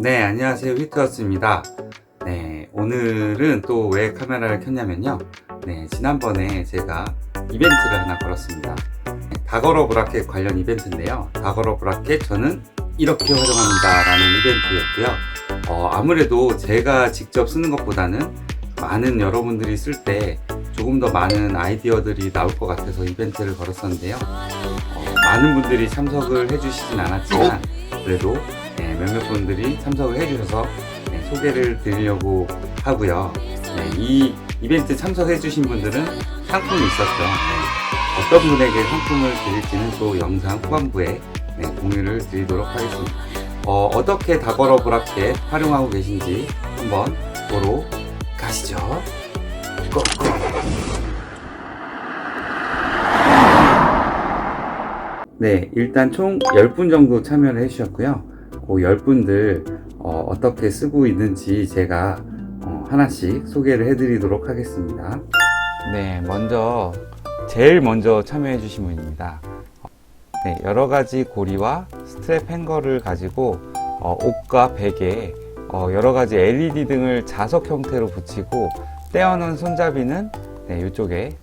네, 안녕하세요. 휘트워스입니다. 네, 오늘은 또 왜 카메라를 켰냐면요. 네, 지난번에 제가 이벤트를 하나 걸었습니다. 네, 다걸어 브라켓 관련 이벤트인데요. 다걸어 브라켓 저는 이렇게 활용합니다. 라는 이벤트였고요. 어, 아무래도 제가 직접 쓰는 것보다는 많은 여러분들이 쓸 때 조금 더 많은 아이디어들이 나올 것 같아서 이벤트를 걸었었는데요. 어, 많은 분들이 참석을 해주시진 않았지만 그래도 네, 몇몇 분들이 참석을 해주셔서 네, 소개를 드리려고 하고요. 네, 이 이벤트 참석해주신 분들은 상품이 있었죠. 네, 어떤 분에게 상품을 드릴지는 또 영상 후반부에 네, 공유를 드리도록 하겠습니다. 어, 어떻게 다걸어 브라켓 활용하고 계신지 한번 보러 가시죠. 고고! 네, 일단 총 10분 정도 참여를 해주셨고요. 그 10분들 어, 떻게 쓰고 있는지 제가 어, 하나씩 소개를 해드리도록 하겠습니다. 네, 먼저 제일 먼저 참여해주신 분입니다. 네, 여러 가지 고리와 스트랩 행거를 가지고 어, 옷과 베개에 어, 여러 가지 LED 등을 자석 형태로 붙이고 떼어놓은 손잡이는 네, 이쪽에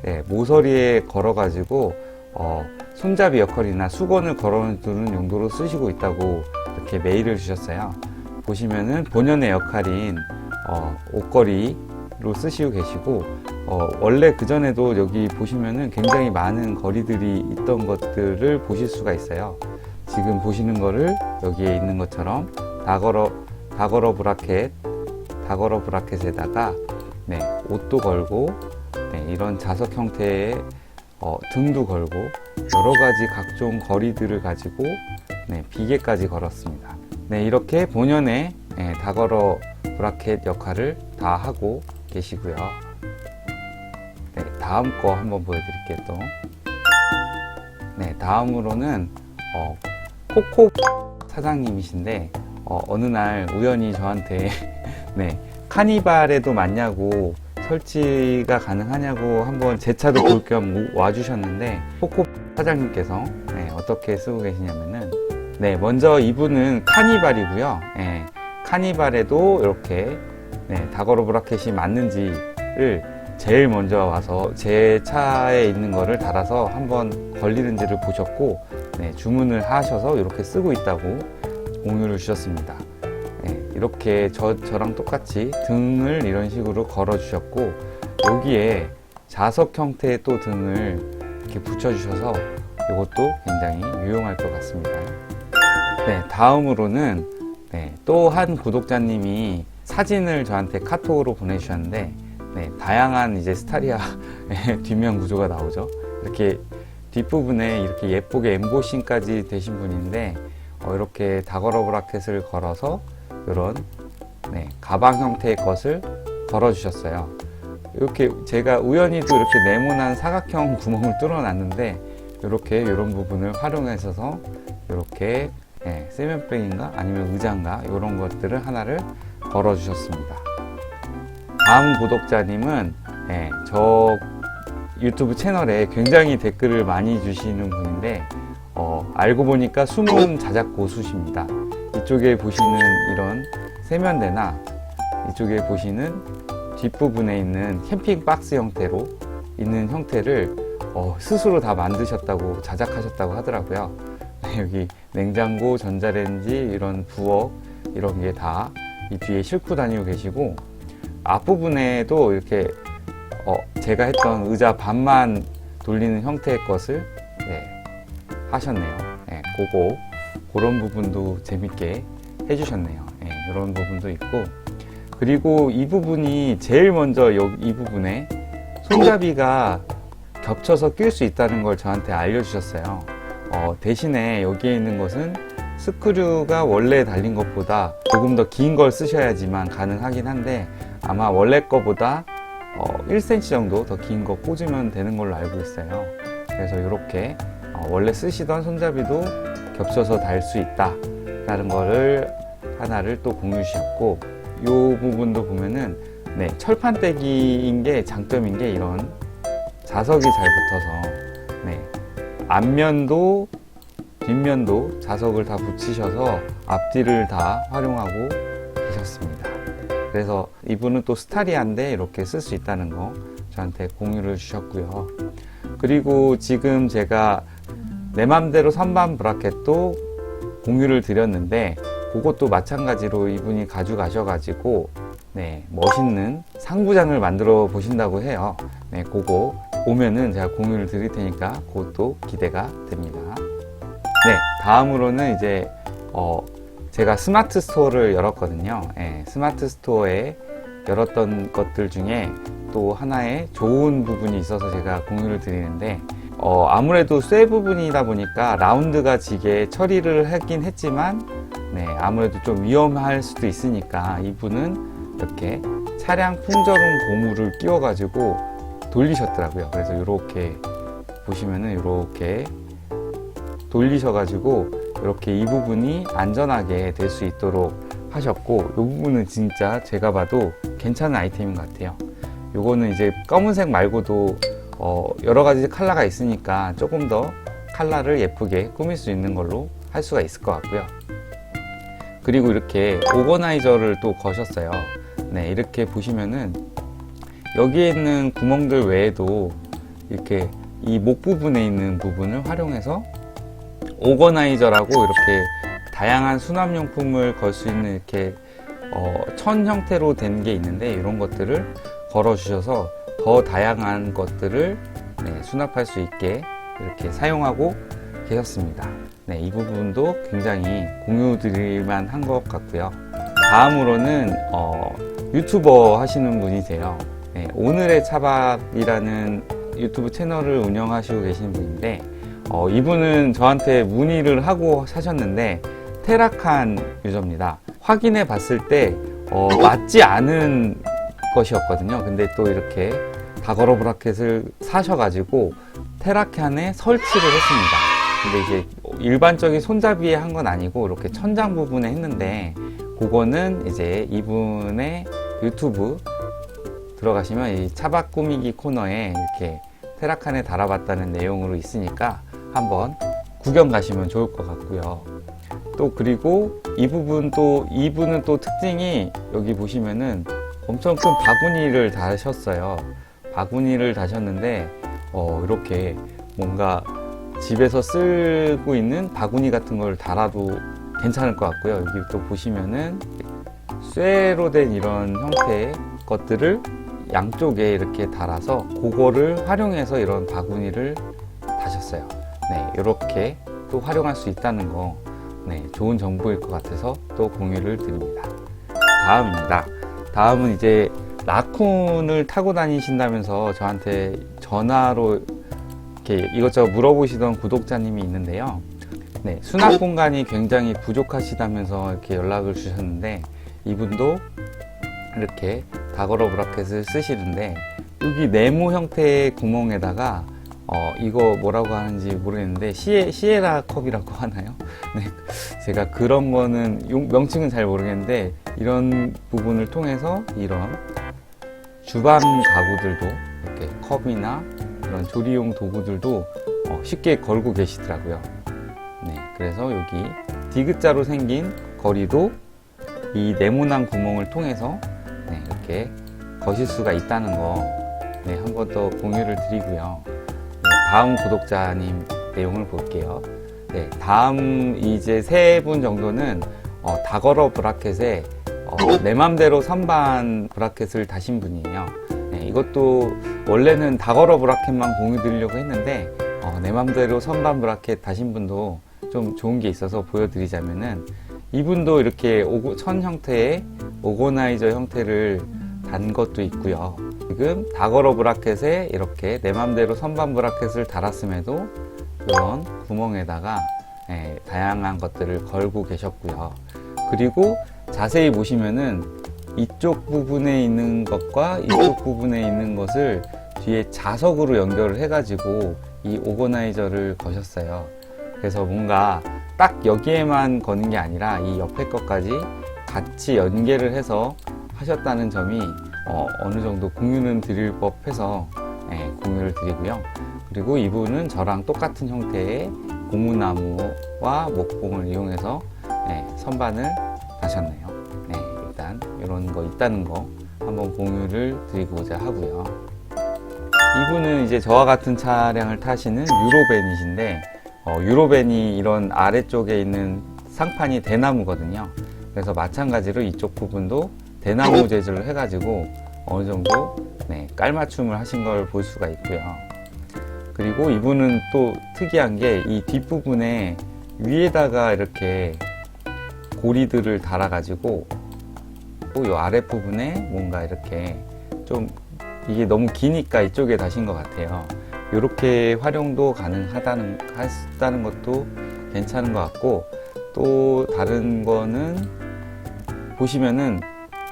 네, 모서리에 걸어가지고 어, 손잡이 역할이나 수건을 걸어두는 용도로 쓰시고 있다고 이렇게 메일을 주셨어요. 보시면은 본연의 역할인 어, 옷걸이로 쓰시고 계시고 어, 원래 그 전에도 여기 보시면은 굉장히 많은 거리들이 있던 것들을 보실 수가 있어요. 지금 보시는 거를 여기에 있는 것처럼 다걸어 다걸어 브라켓 다걸어 브라켓에다가 네, 옷도 걸고 네, 이런 자석 형태의 어, 등도 걸고 여러 가지 각종 거리들을 가지고 네, 비계까지 걸었습니다. 네, 이렇게 본연의 네, 다걸어 브라켓 역할을 다 하고 계시고요. 네, 다음 거 한번 보여드릴게요. 또. 네, 다음으로는 어, 코코 사장님이신데 어, 느날 우연히 저한테 네, 카니발에도 맞냐고 설치가 가능하냐고 한번 제 차도 볼 겸 와주셨는데 코코 사장님께서 네, 어떻게 쓰고 계시냐면은 네 먼저 이분은 카니발이고요 네, 카니발에도 이렇게 네, 다거로 브라켓이 맞는지를 제일 먼저 와서 제 차에 있는 거를 달아서 한번 걸리는지를 보셨고 네, 주문을 하셔서 이렇게 쓰고 있다고 공유를 주셨습니다. 네, 이렇게 저, 저랑 똑같이 등을 이런 식으로 걸어 주셨고 여기에 자석 형태의 또 등을 이렇게 붙여 주셔서 이것도 굉장히 유용할 것 같습니다. 네, 다음으로는 네, 또 한 구독자님이 사진을 저한테 카톡으로 보내주셨는데 네, 다양한 이제 스타리아 뒷면 구조가 나오죠. 이렇게 뒷부분에 이렇게 예쁘게 엠보싱까지 되신 분인데 어, 이렇게 다걸어 브라켓을 걸어서 이런 네, 가방 형태의 것을 걸어 주셨어요. 이렇게 제가 우연히도 이렇게 네모난 사각형 구멍을 뚫어놨는데 이렇게 이런 부분을 활용해서 이렇게 네, 세면백인가 아니면 의자인가 이런 것들을 하나를 걸어 주셨습니다. 다음 구독자님은 네, 저 유튜브 채널에 굉장히 댓글을 많이 주시는 분인데 어, 알고 보니까 숨은 자작 고수십니다. 이쪽에 보시는 이런 세면대나 이쪽에 보시는 뒷부분에 있는 캠핑 박스 형태로 있는 형태를 어, 스스로 다 만드셨다고 자작하셨다고 하더라고요. 여기 냉장고, 전자레인지 이런 부엌 이런 게 다 이 뒤에 싣고 다니고 계시고 앞부분에도 이렇게 어, 제가 했던 의자 반만 돌리는 형태의 것을 네, 하셨네요. 네, 그거 그런 부분도 재밌게 해주셨네요. 네, 이런 부분도 있고 그리고 이 부분이 제일 먼저 이 부분에 손잡이가 겹쳐서 낄 수 있다는 걸 저한테 알려주셨어요. 어, 대신에 여기에 있는 것은 스크류가 원래 달린 것보다 조금 더 긴 걸 쓰셔야지만 가능하긴 한데 아마 원래 거보다 어, 1cm 정도 더 긴 거 꽂으면 되는 걸로 알고 있어요. 그래서 이렇게 어, 원래 쓰시던 손잡이도 겹쳐서 달 수 있다. 라는 거를 하나를 또 공유 주셨고 이 부분도 보면은 네, 철판떼기인 게 장점인 게 이런 자석이 잘 붙어서 네, 앞면도 뒷면도 자석을 다 붙이셔서 앞뒤를 다 활용하고 계셨습니다. 그래서 이분은 또 스타리아인데 이렇게 쓸 수 있다는 거 저한테 공유를 주셨고요. 그리고 지금 제가 내 맘대로 선반 브라켓도 공유를 드렸는데 그것도 마찬가지로 이분이 가져가셔가지고 네 멋있는 상부장을 만들어 보신다고 해요. 네 그거 오면은 제가 공유를 드릴 테니까 그것도 기대가 됩니다. 네 다음으로는 이제 어 제가 스마트 스토어를 열었거든요. 예, 스마트 스토어에 열었던 것들 중에 또 하나의 좋은 부분이 있어서 제가 공유를 드리는데 어, 아무래도 쇠 부분이다 보니까 라운드가 지게 처리를 하긴 했지만 네, 아무래도 좀 위험할 수도 있으니까 이분은 이렇게 차량 풍절음 고무를 끼워 가지고 돌리셨더라고요. 그래서 이렇게 보시면은 이렇게 돌리셔 가지고 이렇게 이 부분이 안전하게 될 수 있도록 하셨고 이 부분은 진짜 제가 봐도 괜찮은 아이템인 것 같아요. 요거는 이제 검은색 말고도 어, 여러 가지 컬러가 있으니까 조금 더 컬러를 예쁘게 꾸밀 수 있는 걸로 할 수가 있을 것 같고요. 그리고 이렇게 오거나이저를 또 거셨어요. 네, 이렇게 보시면은 여기에 있는 구멍들 외에도 이렇게 이 목 부분에 있는 부분을 활용해서 오거나이저라고 이렇게 다양한 수납용품을 걸 수 있는 이렇게 어, 천 형태로 된 게 있는데 이런 것들을 걸어 주셔서 더 다양한 것들을 네, 수납할 수 있게 이렇게 사용하고 계셨습니다. 네, 이 부분도 굉장히 공유 드릴만 한 것 같고요. 다음으로는 어, 유튜버 하시는 분이세요. 네, 오늘의 차박이라는 유튜브 채널을 운영하시고 계신 분인데 어, 이분은 저한테 문의를 하고 사셨는데 테라칸 유저입니다. 확인해 봤을 때 어, 맞지 않은 것이었거든요. 근데 또 이렇게 다거러 브라켓을 사셔가지고 테라칸에 설치를 했습니다. 근데 이제 일반적인 손잡이에 한 건 아니고 이렇게 천장 부분에 했는데 그거는 이제 이분의 유튜브 들어가시면 이 차박 꾸미기 코너에 이렇게 테라칸에 달아봤다는 내용으로 있으니까 한번 구경 가시면 좋을 것 같고요. 또 그리고 이 부분 또 이분은 또 특징이 여기 보시면은 엄청 큰 바구니를 다셨어요. 바구니를 다셨는데 어 이렇게 뭔가 집에서 쓰고 있는 바구니 같은 걸 달아도 괜찮을 것 같고요. 여기 또 보시면은 쇠로 된 이런 형태의 것들을 양쪽에 이렇게 달아서 그거를 활용해서 이런 바구니를 다셨어요. 네, 이렇게 또 활용할 수 있다는 거, 네, 좋은 정보일 것 같아서 또 공유를 드립니다. 다음입니다. 다음은 이제 라쿤을 타고 다니신다면서 저한테 전화로 이렇게 이것저것 물어보시던 구독자님이 있는데요. 네, 수납 공간이 굉장히 부족하시다면서 이렇게 연락을 주셨는데 이분도 이렇게 다거러 브라켓을 쓰시는데 여기 네모 형태의 구멍에다가 어 이거 뭐라고 하는지 모르겠는데 시에 시에라 컵이라고 하나요? 네, 제가 그런 거는 용- 명칭은 잘 모르겠는데 이런 부분을 통해서 이런 주방 가구들도 이렇게 컵이나 이런 조리용 도구들도 어, 쉽게 걸고 계시더라고요. 네, 그래서 여기 디귿자로 생긴 거리도 이 네모난 구멍을 통해서 네, 이렇게 거실 수가 있다는 거, 네, 한 번 더 공유를 드리고요. 네, 다음 구독자님 내용을 볼게요. 네, 다음 이제 세 분 정도는 어, 다거러 브라켓에 어, 내 맘대로 선반 브라켓을 다신 분이에요. 네, 이것도 원래는 다거러 브라켓만 공유 드리려고 했는데 어, 내 맘대로 선반 브라켓 다신 분도 좀 좋은 게 있어서 보여드리자면은 이분도 이렇게 오고, 천 형태의 오거나이저 형태를 단 것도 있고요. 지금 다거러 브라켓에 이렇게 내 맘대로 선반 브라켓을 달았음에도 이런 구멍에다가 예, 다양한 것들을 걸고 계셨고요. 그리고 자세히 보시면은 이쪽 부분에 있는 것과 이쪽 부분에 있는 것을 뒤에 자석으로 연결을 해가지고 이 오거나이저를 거셨어요. 그래서 뭔가 딱 여기에만 거는 게 아니라 이 옆에 것까지 같이 연계를 해서 하셨다는 점이 어, 느 정도 공유는 드릴 법해서 예, 공유를 드리고요. 그리고 이분은 저랑 똑같은 형태의 고무나무와 목봉을 이용해서 네, 선반을 다셨네요. 네, 일단 이런 거 있다는 거 한번 공유를 드리고자 하고요. 이분은 이제 저와 같은 차량을 타시는 유로벤이신데 어, 유로벤이 이런 아래쪽에 있는 상판이 대나무거든요. 그래서 마찬가지로 이쪽 부분도 대나무 재질로 해가지고 어느 정도 네, 깔맞춤을 하신 걸 볼 수가 있고요. 그리고 이분은 또 특이한 게 이 뒷부분에 위에다가 이렇게 고리들을 달아가지고 또이 아랫부분에 뭔가 이렇게 좀 이게 너무 기니까 이쪽에 다신 것 같아요. 이렇게 활용도 가능하다는 하다는 것도 괜찮은 것 같고 또 다른 거는 보시면은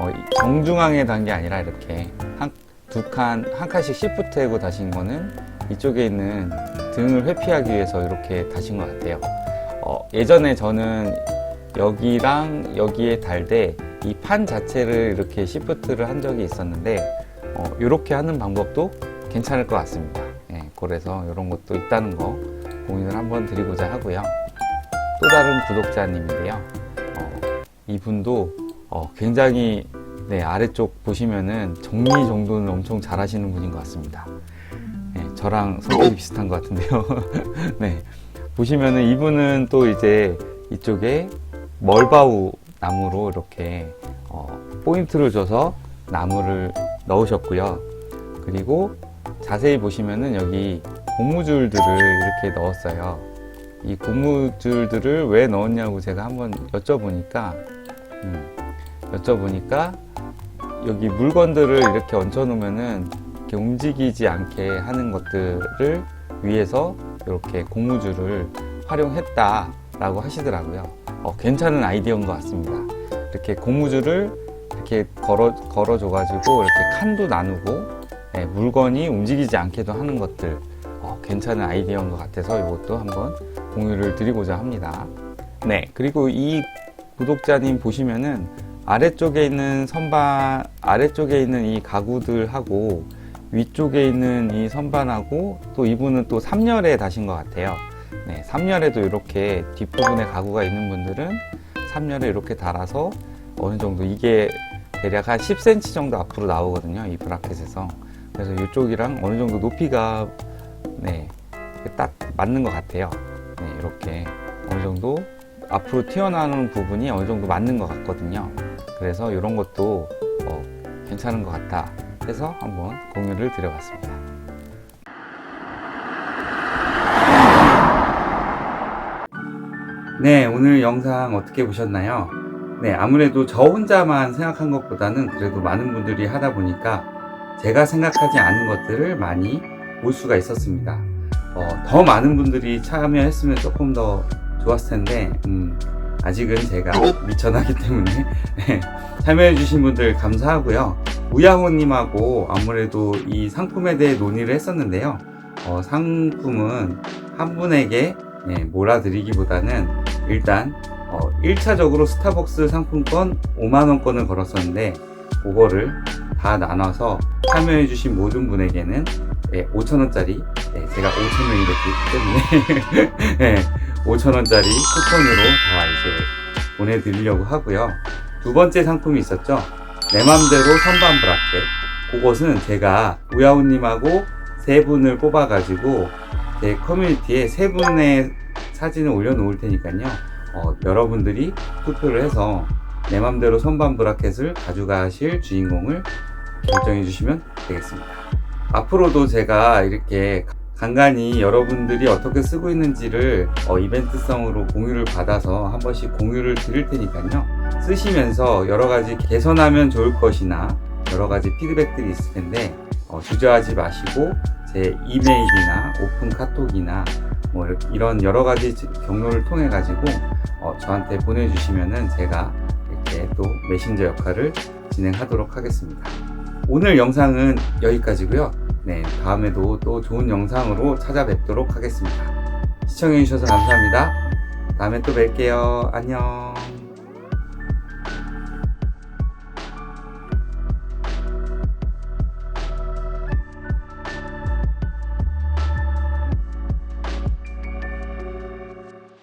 어, 이 정중앙에 단 게 아니라 이렇게 한 두 칸 한 칸씩 시프트하고 다신 거는 이쪽에 있는 등을 회피하기 위해서 이렇게 다신 것 같아요. 어, 예전에 저는 여기랑 여기에 달때이판 자체를 이렇게 시프트를 한 적이 있었는데 어, 이렇게 하는 방법도 괜찮을 것 같습니다. 예, 그래서 이런 것도 있다는 거 공유를 한번 드리고자 하고요. 또 다른 구독자님인데요. 어, 이분도 어, 굉장히 네, 아래쪽 보시면은 정리 정돈을 엄청 잘 하시는 분인 것 같습니다. 네, 저랑 성격이 비슷한 것 같은데요. 네, 보시면은 이분은 또 이제 이쪽에 멀바우 나무로 이렇게 어, 포인트를 줘서 나무를 넣으셨고요. 그리고 자세히 보시면은 여기 고무줄들을 이렇게 넣었어요. 이 고무줄들을 왜 넣었냐고 제가 한번 여쭤보니까, 음, 여쭤보니까 여기 물건들을 이렇게 얹혀 놓으면은 이렇게 움직이지 않게 하는 것들을 위해서 이렇게 고무줄을 활용했다라고 하시더라고요. 어, 괜찮은 아이디어인 것 같습니다. 이렇게 고무줄을 이렇게 걸어 걸어줘가지고 이렇게 칸도 나누고 예, 물건이 움직이지 않게도 하는 것들 어, 괜찮은 아이디어인 것 같아서 이것도 한번 공유를 드리고자 합니다. 네, 그리고 이 구독자님 보시면은 아래쪽에 있는 선반, 아래쪽에 있는 이 가구들하고 위쪽에 있는 이 선반하고 또 이분은 또 3열에 다신 것 같아요. 네, 3열에도 이렇게 뒷부분에 가구가 있는 분들은 3열에 이렇게 달아서 어느 정도 이게 대략 한 10cm 정도 앞으로 나오거든요. 이 브라켓에서. 그래서 이쪽이랑 어느 정도 높이가 네, 딱 맞는 것 같아요. 네, 이렇게 어느 정도 앞으로 튀어나오는 부분이 어느 정도 맞는 것 같거든요. 그래서 이런 것도 어, 괜찮은 것 같다 해서 한번 공유를 드려봤습니다. 네, 오늘 영상 어떻게 보셨나요? 네, 아무래도 저 혼자만 생각한 것보다는 그래도 많은 분들이 하다 보니까 제가 생각하지 않은 것들을 많이 볼 수가 있었습니다. 어, 더 많은 분들이 참여했으면 조금 더 좋았을 텐데, 음, 아직은 제가 미천하기 때문에 네, 참여해주신 분들 감사하고요. 우야호님하고 아무래도 이 상품에 대해 논의를 했었는데요. 어, 상품은 한 분에게 네, 몰아드리기보다는 일단 어, 1차적으로 스타벅스 상품권 5만원권을 걸었었는데 그거를 다 나눠서 참여해주신 모든 분에게는 예, 5천원짜리 예, 제가 5천명이 됐기 때문에 예, 5천원짜리 쿠폰으로 다 이제 보내드리려고 하고요. 두 번째 상품이 있었죠. 내 맘대로 선반 브라켓. 그것은 제가 우야우님하고 세 분을 뽑아가지고 제 커뮤니티에 세 분의 사진을 올려놓을 테니까요. 어, 여러분들이 투표를 해서 내 맘대로 선반 브라켓을 가져가실 주인공을 결정해 주시면 되겠습니다. 앞으로도 제가 이렇게 간간히 여러분들이 어떻게 쓰고 있는지를 어, 이벤트성으로 공유를 받아서 한 번씩 공유를 드릴 테니까요. 쓰시면서 여러 가지 개선하면 좋을 것이나 여러 가지 피드백들이 있을 텐데 어, 주저하지 마시고 제 이메일이나 오픈 카톡이나 뭐 이런 여러 가지 경로를 통해 가지고 어, 저한테 보내주시면은 제가 이렇게 또 메신저 역할을 진행하도록 하겠습니다. 오늘 영상은 여기까지고요. 네, 다음에도 또 좋은 영상으로 찾아뵙도록 하겠습니다. 시청해주셔서 감사합니다. 다음에 또 뵐게요. 안녕.